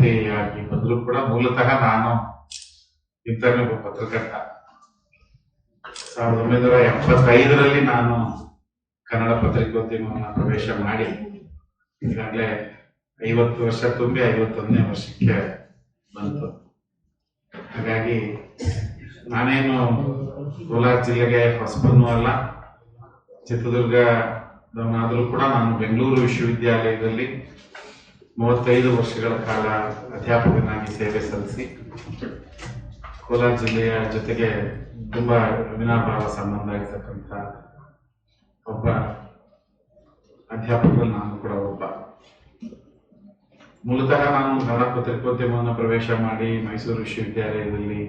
ನ್ಯಾಯಮೂರ್ತಿಯಾಗಿ ಬಂದ್ರು ಕೂಡ ಮೂಲತಃ ನಾನು ಇಂತಹ ಒಬ್ಬ ಪತ್ರಕರ್ತ. ಸಾವಿರದ ಒಂಬೈನೂರ ಎಪ್ಪತ್ತೈದರಲ್ಲಿ ನಾನು ಕನ್ನಡ ಪತ್ರಿಕೋದ್ಯಮವನ್ನು ಪ್ರವೇಶ ಮಾಡಿ, ಈಗಾಗಲೇ ಐವತ್ತು ವರ್ಷ ತುಂಬಿ ಐವತ್ತೊಂದನೇ ವರ್ಷಕ್ಕೆ ಬಂತು. ಹಾಗಾಗಿ ನಾನೇನು ಕೋಲಾರ ಜಿಲ್ಲೆಗೆ ಹೊಸಬನ್ನು ಅಲ್ಲ ಚಿತ್ರದುರ್ಗದವನಾದರೂ ಕೂಡ ನಾನು ಬೆಂಗಳೂರು ವಿಶ್ವವಿದ್ಯಾಲಯದಲ್ಲಿ ಮೂವತ್ತೈದು ವರ್ಷಗಳ ಕಾಲ ಅಧ್ಯಾಪಕನಾಗಿ ಸೇವೆ ಸಲ್ಲಿಸಿ ಕೋಲಾರ ಜಿಲ್ಲೆಯ ಜೊತೆಗೆ ತುಂಬಾ ಅವಿನಾಭಾವ ಸಂಬಂಧ ಇರ್ತಕ್ಕಂಥ ಒಬ್ಬ ಅಧ್ಯಾಪಕರು ನಾನು ಕೂಡ ಒಬ್ಬ. ಮೂಲತಃ ನಾನು ಕನ್ನಡ ಪತ್ರಿಕೋದ್ಯಮವನ್ನು ಪ್ರವೇಶ ಮಾಡಿ ಮೈಸೂರು ವಿಶ್ವವಿದ್ಯಾಲಯದಲ್ಲಿ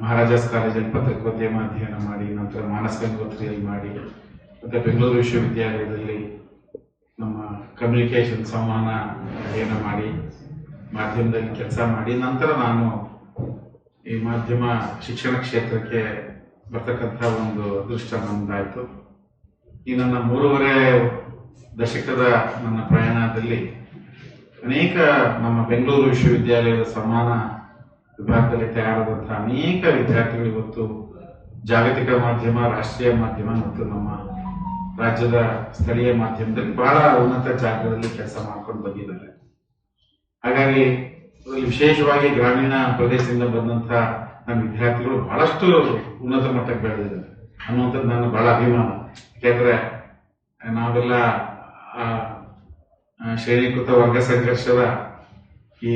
ಮಹಾರಾಜಾಸ್ ಕಾಲೇಜಲ್ಲಿ ಪತ್ರಿಕೋದ್ಯಮ ಅಧ್ಯಯನ ಮಾಡಿ, ನಂತರ ಮಾನಸ ಗಂಗೋತ್ರಿಯಲ್ಲಿ ಮಾಡಿ, ಮತ್ತೆ ಬೆಂಗಳೂರು ವಿಶ್ವವಿದ್ಯಾಲಯದಲ್ಲಿ ನಮ್ಮ ಕಮ್ಯುನಿಕೇಶನ್ ಸಂವಹನ ಅಧ್ಯಯನ ಮಾಡಿ, ಮಾಧ್ಯಮದಲ್ಲಿ ಕೆಲಸ ಮಾಡಿ, ನಂತರ ನಾನು ಈ ಮಾಧ್ಯಮ ಶಿಕ್ಷಣ ಕ್ಷೇತ್ರಕ್ಕೆ ಬರ್ತಕ್ಕಂಥ ಒಂದು ಅದೃಷ್ಟ ನನ್ನದಾಯಿತು ಈ ನನ್ನ ಮೂರುವರೆ ದಶಕದ ನನ್ನ ಪ್ರಯಾಣದಲ್ಲಿ ಅನೇಕ ನಮ್ಮ ಬೆಂಗಳೂರು ವಿಶ್ವವಿದ್ಯಾಲಯದ ಸಮಾನ ವಿಭಾಗದಲ್ಲಿ ತಯಾರಾದಂತಹ ಅನೇಕ ವಿದ್ಯಾರ್ಥಿಗಳು ಇವತ್ತು ಜಾಗತಿಕ ಮಾಧ್ಯಮ, ರಾಷ್ಟ್ರೀಯ ಮಾಧ್ಯಮ ಮತ್ತು ನಮ್ಮ ರಾಜ್ಯದ ಸ್ಥಳೀಯ ಮಾಧ್ಯಮದಲ್ಲಿ ಬಹಳ ಉನ್ನತ ಜಾಗದಲ್ಲಿ ಕೆಲಸ ಮಾಡ್ಕೊಂಡು ಬಂದಿದ್ದಾರೆ. ಹಾಗಾಗಿ ವಿಶೇಷವಾಗಿ ಗ್ರಾಮೀಣ ಪ್ರದೇಶದಿಂದ ಬಂದಂತ ನಮ್ಮ ವಿದ್ಯಾರ್ಥಿಗಳು ಬಹಳಷ್ಟು ಉನ್ನತ ಮಟ್ಟಕ್ಕೆ ಬೆಳೆದಿದ್ದಾರೆ. ಅನ್ನುವಂಥದ್ದು ನನ್ನ ಬಹಳ ಅಭಿಮಾನ. ಯಾಕೆಂದ್ರೆ ನಾವೆಲ್ಲ ಶ್ರೇಣೀಕೃತ ವರ್ಗ ಸಂಘರ್ಷದ ಈ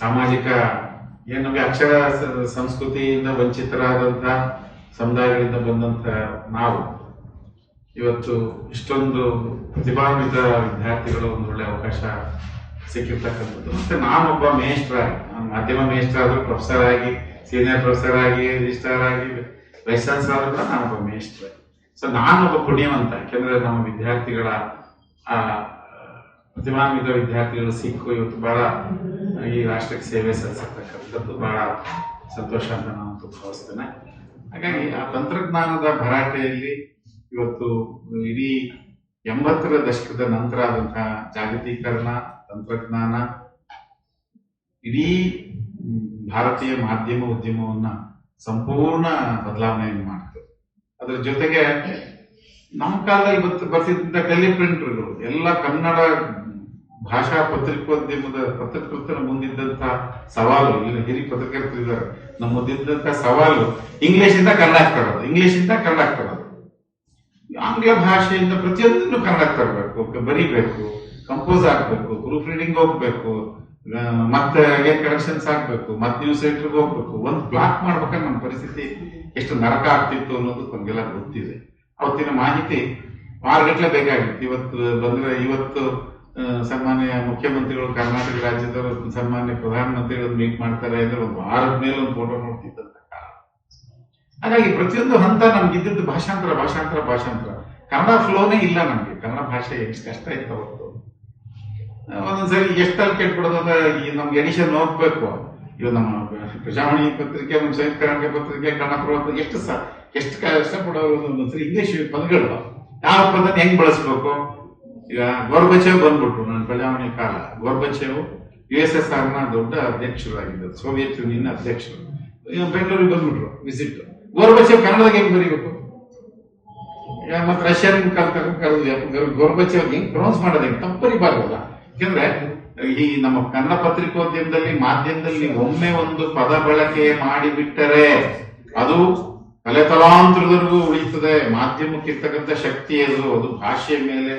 ಸಾಮಾಜಿಕ, ಏನು ನಮಗೆ ಅಕ್ಷರ ಸಂಸ್ಕೃತಿಯಿಂದ ವಂಚಿತರಾದಂಥ ಸಮುದಾಯಗಳಿಂದ ಬಂದಂತ ನಾವು ಇವತ್ತು ಇಷ್ಟೊಂದು ಪ್ರತಿಭಾನ್ವಿತ ವಿದ್ಯಾರ್ಥಿಗಳು ಒಂದು ಒಳ್ಳೆ ಅವಕಾಶ ಸಿಕ್ಕಿರ್ತಕ್ಕಂಥದ್ದು. ಮತ್ತೆ ನಾನೊಬ್ಬ ಮೇಷ್ಟ್ರಾಗಿ, ನಾನು ಮಾಧ್ಯಮ ಮೇಷ್ಟ್ರ ಆದರೂ ಪ್ರೊಫೆಸರ್ ಆಗಿ ಸೀನಿಯರ್ ಪ್ರೊಫೆಸರ್ ಆಗಿ ರಿಜಿಸ್ಟ್ರಾರ್ ಆಗಿ ವೈಸ್ ಚಾನ್ಸಲರ್ ಕೂಡ ನಾನೊಬ್ಬ ಮೇಷ್ಟ್ರ ಸೊ ನಾನೊಬ್ಬ ಪುಣ್ಯವಂತ, ಯಾಕೆಂದ್ರೆ ನಮ್ಮ ವಿದ್ಯಾರ್ಥಿಗಳ, ಆ ಪ್ರತಿಭಾನ್ವಿತ ವಿದ್ಯಾರ್ಥಿಗಳು ಸಿಕ್ಕು, ಇವತ್ತು ಬಹಳ ಈ ರಾಷ್ಟ್ರಕ್ಕೆ ಸೇವೆ ಸಲ್ಲಿಸತಕ್ಕಂಥದ್ದು ಬಹಳ ಸಂತೋಷ ಅಂತ ನಾನು ಭಾವಿಸ್ತೇನೆ. ಹಾಗಾಗಿ ಆ ತಂತ್ರಜ್ಞಾನದ ಭರಾಟೆಯಲ್ಲಿ ಇವತ್ತು ಇಡೀ ಎಂಬತ್ತರ ದಶಕದ ನಂತರ ಆದಂತಹ ಜಾಗತೀಕರಣ, ತಂತ್ರಜ್ಞಾನ, ಇಡೀ ಭಾರತೀಯ ಮಾಧ್ಯಮ ಉದ್ಯಮವನ್ನ ಸಂಪೂರ್ಣ ಬದಲಾವಣೆಯನ್ನು ಮಾಡ್ತದೆ ಅದರ ಜೊತೆಗೆ ನಮ್ಮ ಕಾಲದಲ್ಲಿ ಬರ್ತ ಬರ್ತಿದ್ದ ಟೆಲಿ ಪ್ರಿಂಟರ್ಗಳು, ಎಲ್ಲ ಕನ್ನಡ ಭಾಷಾ ಪತ್ರಿಕೋದ್ಯಮದ ಪತ್ರಕರ್ತರ ಮುಂದಿದ್ದಂತ ಸವಾಲು ಇಲ್ಲಿ ಹಿರಿಯ ಪತ್ರಕರ್ತರಿದ್ದಾರೆ ನಮ್ಮ ಮುಂದಿದ್ದಂತ ಸವಾಲು ಇಂಗ್ಲಿಷ್ ಇಂದ ಆಗ್ತಾ ಇಂಗ್ಲಿಷ್ ಇಂದ ಕನ್ನಡ ತರೋದು ಆಂಗ್ಲ ಭಾಷೆಯಿಂದ ಪ್ರತಿಯೊಂದನ್ನು ಕನ್ನಡಕ್ಕೆ ತರಬೇಕು, ಬರಿಬೇಕು ಕಂಪೋಸ್ ಆಗ್ಬೇಕು ಪ್ರೂಫ್ ರೀಡಿಂಗ್ ಹೋಗ್ಬೇಕು ಮತ್ತೆ ಕರೆಕ್ಷನ್ಸ್ ಆಗ್ಬೇಕು, ಮತ್ತೆ ನ್ಯೂಸ್ ಸೆಂಟರ್ಗೆ ಹೋಗ್ಬೇಕು. ಒಂದು ಬ್ಲಾಕ್ ಮಾಡ್ಬೇಕಾದ್ರೆ ನಮ್ಮ ಪರಿಸ್ಥಿತಿ ಎಷ್ಟು ನರಕ ಆಗ್ತಿತ್ತು ಅನ್ನೋದು ನಮಗೆಲ್ಲ ಗೊತ್ತಿದೆ. ಅವತ್ತಿನ ಮಾಹಿತಿ ವಾರಗಟ್ಟಲೆ ಬೇಕಾಗಿತ್ತು. ಇವತ್ತು ಬಂದ್ರೆ ಇವತ್ತು ಸನ್ಮಾನ್ಯ ಮುಖ್ಯಮಂತ್ರಿಗಳು ಕರ್ನಾಟಕ ರಾಜ್ಯದವರು, ಸನ್ಮಾನ್ಯ ಪ್ರಧಾನಮಂತ್ರಿಗಳು ಮೀಟ್ ಮಾಡ್ತಾರೆ ಅಂದ್ರೆ ಒಂದು ವಾರದ ಮೇಲೆ ಒಂದು ಫೋಟೋ ಕಾಲ ಹಾಗಾಗಿ ಪ್ರತಿಯೊಂದು ಹಂತ ನಮ್ಗೆ ಇದ್ದಿದ್ದು ಭಾಷಾಂತರ ಭಾಷಾಂತರ ಭಾಷಾಂತರ. ಕನ್ನಡ ಫ್ಲೋನೇ ಇಲ್ಲ ನಮ್ಗೆ. ಕನ್ನಡ ಭಾಷೆ ಎಷ್ಟು ಕಷ್ಟ ಇತ್ತು ಆ, ಒಂದೊಂದ್ಸರಿ ಎಷ್ಟಲ್ಲಿ ಕೇಳ್ಬಿಡೋದು ಅಂದ್ರೆ ನಮ್ಗೆ ಎಡಿಷನ್ ಹೋಗ್ಬೇಕು ಇವ್ ನಮ್ಮ ಪ್ರಜಾವಾಣಿ ಪತ್ರಿಕೆ ನಮ್ಮ ಸಂಯುಕ್ತ ಕರ್ನಾಟಕ ಪತ್ರಿಕೆ ಕನ್ನಡ ಎಷ್ಟು ಸ ಎಷ್ಟು ಕಷ್ಟಪಡೋದು ಒಂದೊಂದ್ಸರಿ ಇಂಗ್ಲಿಷ್ ಪದಗಳು. ಯಾವ ಪದ ಹೆಂಗ್ ಬಳಸ್ಬೇಕು? ಈಗ ಗೋರ್ಬಚೇವ್ ಬಂದ್ಬಿಟ್ರು ನನ್ನ ಪ್ರಜಾವಾಣಿ ಕಾಲ. ಗೋರ್ಬಚೇವ್ ಯು ಎಸ್ ಎಸ್ ಆರ್ನ ದೊಡ್ಡ ಅಧ್ಯಕ್ಷರಾಗಿದ್ದರು ಸೋವಿಯತ್ ಯೂನಿಯನ್ ಅಧ್ಯಕ್ಷರು. ಬೆಂಗಳೂರಿಗೆ ಬಂದ್ಬಿಟ್ರು ವಿಸಿಟ್ ಗೋರ್ಬಚೇವ್ ಕನ್ನಡದಾಗ ಹೆಂಗ್ ಬರೀಬೇಕು? ಮತ್ತೆ ರಷ್ಯನ್ ಕಲ್ತ ಗೋರ್ಬಚೇವ್ ಹೆಂಗ್ ಪ್ರೊನೌನ್ಸ್ ಮಾಡೋದು ಹೆಂಗ್? ತಪ್ಪರಿ ಬರೀಬಾರ್ದಲ್ಲ ಯಾಕಂದ್ರೆ, ಈ ನಮ್ಮ ಕನ್ನಡ ಪತ್ರಿಕೋದ್ಯಮದಲ್ಲಿ, ಮಾಧ್ಯಮದಲ್ಲಿ ಒಮ್ಮೆ ಒಂದು ಪದ ಬಳಕೆ ಮಾಡಿಬಿಟ್ಟರೆ ಅದು ತಲೆತಲಾಂತರದವರೆಗೂ ಉಳಿಯುತ್ತದೆ. ಮಾಧ್ಯಮಕ್ಕೆ ಇರ್ತಕ್ಕಂಥ ಶಕ್ತಿ ಅದು ಅದು ಭಾಷೆಯ ಮೇಲೆ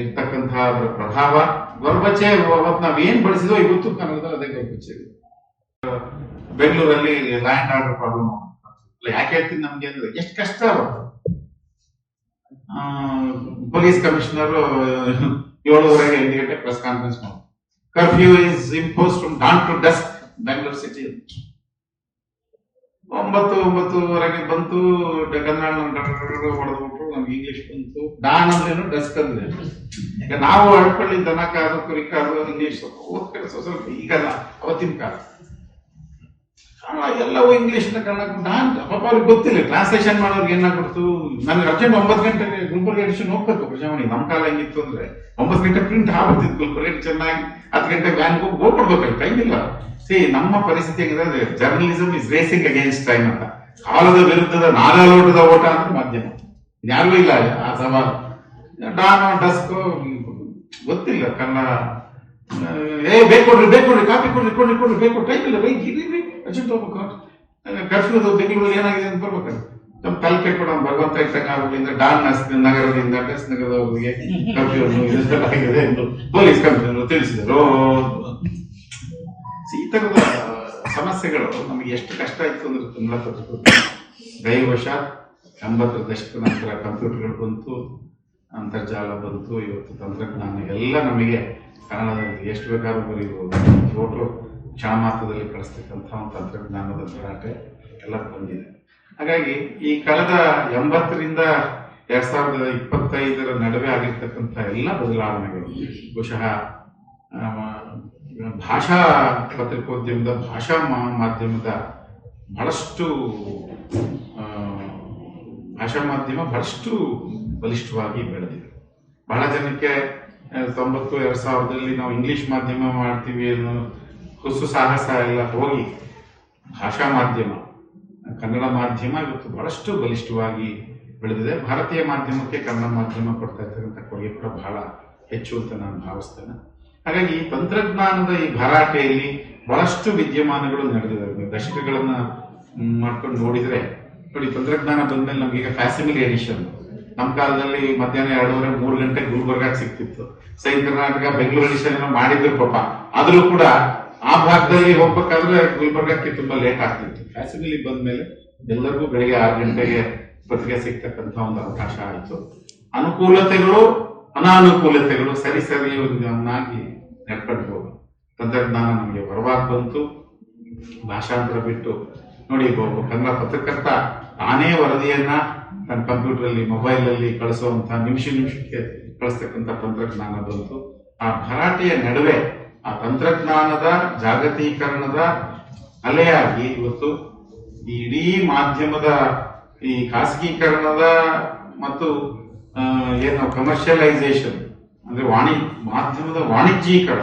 ಇರ್ತಕ್ಕಂತಹ ಪ್ರಭಾವ. ಗೊರ್ಬಚ್ಚೆ ಅವತ್ತು ನಾವೇನ್ ಬಳಸಿದ್ವೋ ಇವತ್ತು ಕನ್ನಡದಲ್ಲಿ ಅದೇ ಗೊರ್ಬಚೇವ್ ಬೆಂಗಳೂರಲ್ಲಿ ಲ್ಯಾಂಡ್ ಆರ್ಡರ್ ಪ್ರಾಬ್ಲಮ್ ಯಾಕೆ ಹೇಳ್ತೀನಿ ನಮ್ಗೆ ಅಂದ್ರೆ ಎಷ್ಟು ಕಷ್ಟ ಪೊಲೀಸ್ ಕಮಿಷನರ್ ಏಳುವರೆಗೆ ಎಂಟು ಗಂಟೆ ಪ್ರೆಸ್ ಕಾನ್ಫರೆನ್ಸ್ ಮಾಡಿ curfew is impose from dawn to dusk Bengaluru city ಒಂಬತ್ತು, ಒಂಬತ್ತುವರೆಗೆ ಬಂತು ಕನ್ನಡ ಹೊಡೆದ್ಬಿಟ್ರು, ನಮ್ಗೆ ಇಂಗ್ಲಿಷ್ ಬಂತು. ಡಾನ್ ಅಂದ್ರೇನು ಡಸ್ಕ್ ಅಂದ್ರೆ ಈಗ ನಾವು ಅಡ್ಕೊಳ್ಳಿ ದನ ಕಾದು, ಕುರಿ ಕಾದು ಇಂಗ್ಲಿಷ್ ಓದ್ಕೊಂಡು ಸ್ವಲ್ಪ ಈಗಲ್ಲ, ಅವತ್ತಿನ ಕಾಲ. ಎಲ್ಲವೂ ಇಂಗ್ಲಿಷ್ ಕನ್ನಡ ನಾನು ಪಾಪ ಅವ್ರಿಗೆ ಗೊತ್ತಿಲ್ಲ. ಟ್ರಾನ್ಸ್ಲೇಷನ್ ಮಾಡೋರ್ಗೆ ಏನಾಗ್ಬಿಡ್ತು ನನಗೆ ಅರ್ಜೆಂಟ್ ಒಂಬತ್ತು ಗಂಟೆಗೆ ಗುಲ್ಬರ್ಗ ಎಡಿಷನ್ ಹೋಗ್ಬೇಕು ಪ್ರಜಾವಾಣಿ ನಮ್ಮ ಕಾಲ ಹೆಂಗಿತ್ತು ಅಂದ್ರೆ ಒಂಬತ್ತು ಗಂಟೆ ಪ್ರಿಂಟ್ ಆಗ್ಬಿಡ್ತಿತ್ತು ಗುಲ್ಬರ್ಗ ಚೆನ್ನಾಗಿ ಹತ್ತು ಗಂಟೆ ವ್ಯಾನ್ ಹೋಗಿ ಟೈಮ್ ಇಲ್ಲ. ಸಿ ನಮ್ಮ ಪರಿಸ್ಥಿತಿ ಹೆಂಗಿದೆ journalism is racing against time ಅಂತ. ಕಾಲದ ವಿರುದ್ಧದ ನಾಗಾಲೋಟದ ಓಟ ಅಂದ್ರೆ ಮಾಧ್ಯಮ. ಯಾರಿಗೂ ಇಲ್ಲ ಆ ಸವಾಲು. ಡಾನೋ, ಡಸ್ಕ್, ಗೊತ್ತಿಲ್ಲ. ಕನ್ನಡ. ಏ ಬೇಕು ಬೇಕು ಕಾಪಿ ಕೊಡ್ರಿ ಕೊಡ್ರಿ ಕೊಡ್ರಿ ಬೇಕು ಟೈಮ್ ಇಲ್ಲ. ಅರ್ಜೆಂಟ್ ಹೋಗ್ಬೇಕು ಕರ್ಫ್ಯೂದು ಬೆಂಗಳೂರು ಏನಾಗಿದೆ ಅಂತ ಬರ್ಬೇಕು ನಮ್ಮ ತಲಕೆ ಕೂಡ ಭಗವಂತ ಇದ್ದಂಗ ಡಾನ್ ನಗರದಿಂದ ನಗರದ ನಗರದವರಿಗೆ ಕರ್ಫ್ಯೂ ಇದೆಲ್ಲ ಆಗಿದೆ ಎಂದು ಪೊಲೀಸ್ ಕಮಿಷನರ್ ತಿಳಿಸಿದರು. ಈ ತರದ ಸಮಸ್ಯೆಗಳು ನಮಗೆ ಎಷ್ಟು ಕಷ್ಟ ಆಯ್ತು ಅಂದ್ರೆ ತುಂಬಾ ದೈವಶಾತ್ ಎಂಬತ್ತರ ದಶಕ ನಂತರ ಕಂಪ್ಯೂಟರ್ಗಳು ಬಂತು, ಅಂತರ್ಜಾಲ ಬಂತು, ಇವತ್ತು ತಂತ್ರಜ್ಞಾನ ಎಲ್ಲ ನಮಗೆ ಕನ್ನಡದಲ್ಲಿ ಎಷ್ಟು ಬೇಕಾದ್ರೂ ಬರೀಬಹುದು ಫೋಟೋ ಕ್ಷಣ ಮಾತ್ರದಲ್ಲಿ ಕಳಿಸ್ತಕ್ಕಂಥ ಒಂದು ತಂತ್ರಜ್ಞಾನದ ಭರಾಟೆ ಎಲ್ಲ ಬಂದಿದೆ. ಹಾಗಾಗಿ ಈ ಕಳೆದ ಎಂಬತ್ತರಿಂದ ಎರಡ್ ಸಾವಿರದ ಇಪ್ಪತ್ತೈದರ ನಡುವೆ ಆಗಿರ್ತಕ್ಕಂಥ ಎಲ್ಲ ಬದಲಾವಣೆಗಳು, ಬಹುಶಃ ಭಾಷಾ ಪತ್ರಿಕೋದ್ಯಮದ, ಭಾಷಾ ಮಾಧ್ಯಮದ ಬಹಳಷ್ಟು ಭಾಷಾ ಮಾಧ್ಯಮ ಬಹಳಷ್ಟು ಬಲಿಷ್ಠವಾಗಿ ಬೆಳೆದಿದೆ. ಬಹಳ ಜನಕ್ಕೆ ತೊಂಬತ್ತು, ಎರಡ್ ಸಾವಿರದಲ್ಲಿ ನಾವು ಇಂಗ್ಲಿಷ್ ಮಾಧ್ಯಮ ಮಾಡ್ತೀವಿ ಅನ್ನೋ ಹುಸು ಸಾಹಸ ಎಲ್ಲ ಹೋಗಿ ಭಾಷಾ ಮಾಧ್ಯಮ, ಕನ್ನಡ ಮಾಧ್ಯಮ ಇವತ್ತು ಬಹಳಷ್ಟು ಬಲಿಷ್ಠವಾಗಿ ಬೆಳೆದಿದೆ. ಭಾರತೀಯ ಮಾಧ್ಯಮಕ್ಕೆ ಕನ್ನಡ ಮಾಧ್ಯಮ ಕೊಡ್ತಾ ಇರ್ತಕ್ಕಂಥ ಕೊಡುಗೆ ಕೂಡ ಬಹಳ ಹೆಚ್ಚು ಅಂತ ನಾನು ಭಾವಿಸ್ತೇನೆ. ಹಾಗಾಗಿ ಈ ತಂತ್ರಜ್ಞಾನದ ಈ ಭರಾಟೆಯಲ್ಲಿ ಬಹಳಷ್ಟು ವಿದ್ಯಮಾನಗಳು ನಡೆದಿವೆ ದಶಕಗಳನ್ನ ಮಾಡ್ಕೊಂಡು ನೋಡಿದರೆ, ನೋಡಿ, ತಂತ್ರಜ್ಞಾನ ಬಂದ್ಮೇಲೆ ನಮಗೀಗ ಫ್ಯಾಸಿಮಿಲಿ ಎಡಿಷನ್ ನಮ್ಮ ಕಾಲದಲ್ಲಿ ಮಧ್ಯಾಹ್ನ ಎರಡೂವರೆ, ಮೂರು ಗಂಟೆ ಗುಲ್ಬರ್ಗಾಕ್ ಸಿಕ್ತಿತ್ತು. ಸೈನ್ ಕರ್ನಾಟಕ ಬೆಂಗಳೂರು ಎಡಿಷನ್ ಏನೋ ಮಾಡಿದ್ರು ಪಾಪ. ಆದರೂ ಕೂಡ ಆ ಭಾಗದಲ್ಲಿ ಹೋಗ್ಬೇಕಾದ್ರೆ ಗುಲ್ಬರ್ಗಕ್ಕೆ ತುಂಬಾ ಲೇಟ್ ಆಗ್ತಿತ್ತು. ಬಂದ ಬಂದ್ಮೇಲೆ ಎಲ್ಲರಿಗೂ ಬೆಳಿಗ್ಗೆ ಆರು ಗಂಟೆಗೆ ಪತ್ರಿಕೆ ಸಿಗ್ತಕ್ಕಂಥ ಒಂದು ಅವಕಾಶ ಆಯಿತು. ಅನುಕೂಲತೆಗಳು, ಅನಾನುಕೂಲತೆಗಳು ಸರಿ ಸರಿಯಾಗಿ ನಡ್ಕೊಳ್ಬಹುದು ತಂತ್ರಜ್ಞಾನ ನಮಗೆ ವರವಾಗಿ ಬಂತು. ಭಾಷಾಂತರ ಬಿಟ್ಟು ನೋಡಿ ಒಬ್ಬ ಕನ್ನಡ ಪತ್ರಕರ್ತ, ತಾನೇ ವರದಿಯನ್ನ ತನ್ನ ಕಂಪ್ಯೂಟರ್ ಅಲ್ಲಿ ಮೊಬೈಲ್ ಅಲ್ಲಿ ಕಳಿಸುವಂತ ನಿಮಿಷ ನಿಮಿಷಕ್ಕೆ ಕಳಿಸ್ತಕ್ಕಂಥ ತಂತ್ರಜ್ಞಾನ ಬಂತು. ಆ ಭರಾಟೆಯ ನಡುವೆ ಆ ತಂತ್ರಜ್ಞಾನದ ಜಾಗತೀಕರಣದ ಅಲೆಯಾಗಿ ಇವತ್ತು ಈ ಇಡೀ ಮಾಧ್ಯಮದ ಈ ಖಾಸಗೀಕರಣದ ಮತ್ತು ಏನು ಕಮರ್ಷಿಯಲೈಸೇಷನ್ ಅಂದ್ರೆ ವಾಣಿ, ಮಾಧ್ಯಮದ ವಾಣಿಜ್ಯೀಕರಣ.